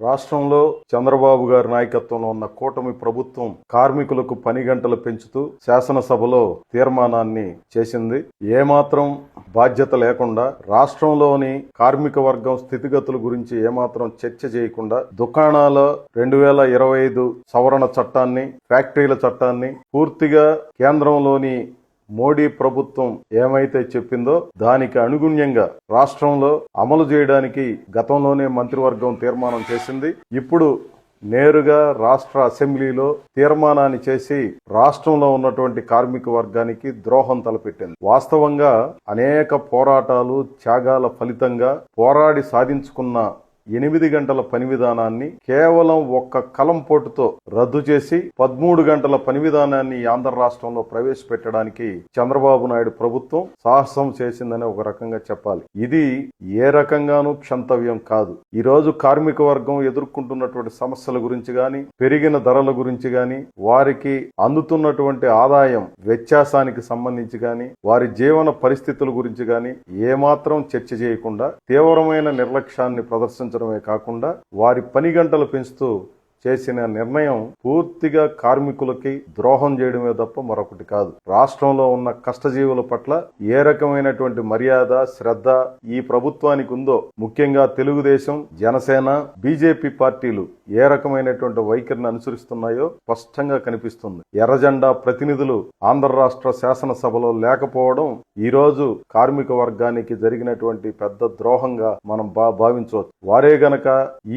రాష్ట్రంలో చంద్రబాబు గారి నాయకత్వంలో ఉన్న కూటమి ప్రభుత్వం కార్మికులకు పని గంటలు పెంచుతూ శాసనసభలో తీర్మానాన్ని చేసింది. ఏమాత్రం బాధ్యత లేకుండా రాష్ట్రంలోని కార్మిక వర్గం స్థితిగతుల గురించి ఏమాత్రం చర్చ చేయకుండా దుకాణాల రెండు వేల ఇరవై ఐదు సవరణ చట్టాన్ని ఫ్యాక్టరీల చట్టాన్ని పూర్తిగా కేంద్రంలోని మోడీ ప్రభుత్వం ఏమైతే చెప్పిందో దానికి అనుగుణ్యంగా రాష్ట్రంలో అమలు చేయడానికి గతంలోనే మంత్రివర్గం తీర్మానం చేసింది. ఇప్పుడు నేరుగా రాష్ట్ర అసెంబ్లీలో తీర్మానాన్ని చేసి రాష్ట్రంలో ఉన్నటువంటి కార్మిక వర్గానికి ద్రోహం తలపెట్టింది. వాస్తవంగా అనేక పోరాటాలు త్యాగాల ఫలితంగా పోరాడి సాధించుకున్న ఎనిమిది గంటల పని విధానాన్ని కేవలం ఒక్క కలం పోటుతో రద్దు చేసి పదమూడు గంటల పని విధానాన్ని ఈ ఆంధ్ర రాష్ట్రంలో ప్రవేశపెట్టడానికి చంద్రబాబు నాయుడు ప్రభుత్వం సాహసం చేసిందని ఒక రకంగా చెప్పాలి. ఇది ఏ రకంగానూ క్షంతవ్యం కాదు. ఈరోజు కార్మిక వర్గం ఎదుర్కొంటున్నటువంటి సమస్యల గురించి గాని పెరిగిన ధరల గురించి గాని వారికి అందుతున్నటువంటి ఆదాయం వ్యత్యాసానికి సంబంధించి గాని వారి జీవన పరిస్థితుల గురించి గాని ఏమాత్రం చర్చ చేయకుండా తీవ్రమైన నిర్లక్ష్యాన్ని పెంచడమే కాకుండా వారి పని గంటలు పెంచుతూ చేసిన నిర్ణయం పూర్తిగా కార్మికులకి ద్రోహం చేయడమే తప్ప మరొకటి కాదు. రాష్ట్రంలో ఉన్న కష్టజీవుల పట్ల ఏ రకమైనటువంటి మర్యాద శ్రద్ధ ఈ ప్రభుత్వానికి ఉందో ముఖ్యంగా తెలుగుదేశం జనసేన బీజేపీ పార్టీలు ఏ రకమైనటువంటి వైఖరిని అనుసరిస్తున్నాయో స్పష్టంగా కనిపిస్తుంది. ఎర్రజెండా ప్రతినిధులు ఆంధ్ర రాష్ట్ర శాసనసభలో లేకపోవడం ఈ రోజు కార్మిక వర్గానికి జరిగినటువంటి పెద్ద ద్రోహంగా మనం బా భావించవచ్చు. వారే గనక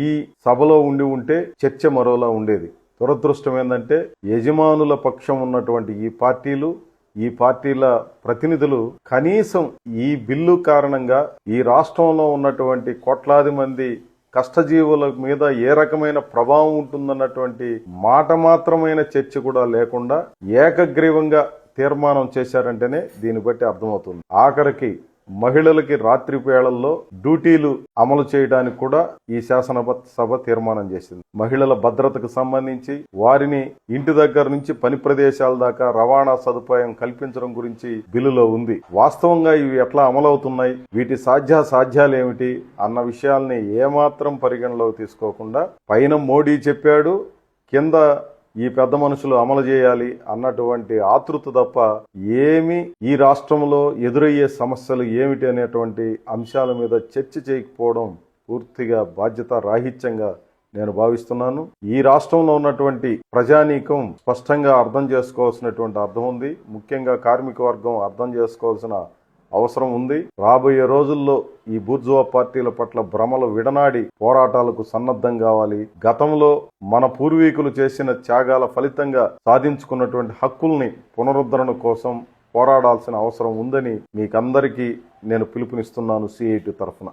ఈ సభలో ఉండి ఉంటే చర్చ మరోలా ఉండేది. దురదృష్టం ఏంటంటే యజమానుల పక్షం ఉన్నటువంటి ఈ పార్టీలు ఈ పార్టీల ప్రతినిధులు కనీసం ఈ బిల్లు కారణంగా ఈ రాష్ట్రంలో ఉన్నటువంటి కోట్లాది మంది కష్టజీవుల మీద ఏ రకమైన ప్రభావం ఉంటుందన్నటువంటి మాట మాత్రమైన చర్చ కూడా లేకుండా ఏకగ్రీవంగా తీర్మానం చేశారంటేనే దీన్ని బట్టి అర్థమవుతుంది. ఆఖరికి మహిళలకి రాత్రి వేళల్లో డ్యూటీలు అమలు చేయడానికి కూడా ఈ శాసన సభ తీర్మానం చేసింది. మహిళల భద్రతకు సంబంధించి వారిని ఇంటి దగ్గర నుంచి పని ప్రదేశాల దాకా రవాణా సదుపాయం కల్పించడం గురించి బిల్లులో ఉంది. వాస్తవంగా ఇవి ఎట్లా అమలవుతున్నాయి? వీటి సాధ్య సాధ్యాలు ఏమిటి? అన్న విషయాల్ని ఏమాత్రం పరిగణలోకి తీసుకోకుండా పైన మోడీ చెప్పాడు కింద ఈ పెద్ద మనుషులు అమలు చేయాలి అన్నటువంటి ఆతృత తప్ప ఏమి ఈ రాష్ట్రంలో ఎదురయ్యే సమస్యలు ఏమిటి అనేటువంటి అంశాల మీద చర్చ చేయకపోవడం పూర్తిగా బాధ్యత రాహిత్యంగా నేను భావిస్తున్నాను. ఈ రాష్ట్రంలో ఉన్నటువంటి ప్రజానీకం స్పష్టంగా అర్థం చేసుకోవాల్సినటువంటి అర్థం ఉంది. ముఖ్యంగా కార్మిక వర్గం అర్థం చేసుకోవాల్సిన అవసరం ఉంది. రాబోయే రోజుల్లో ఈ బూర్జువా పార్టీల పట్ల భ్రమలు విడనాడి పోరాటాలకు సన్నద్ధం కావాలి. గతంలో మన పూర్వీకులు చేసిన త్యాగాల ఫలితంగా సాధించుకున్నటువంటి హక్కుల్ని పునరుద్ధరణ కోసం పోరాడాల్సిన అవసరం ఉందని మీకందరికీ నేను పిలుపునిస్తున్నాను. సిఐటి తరఫున.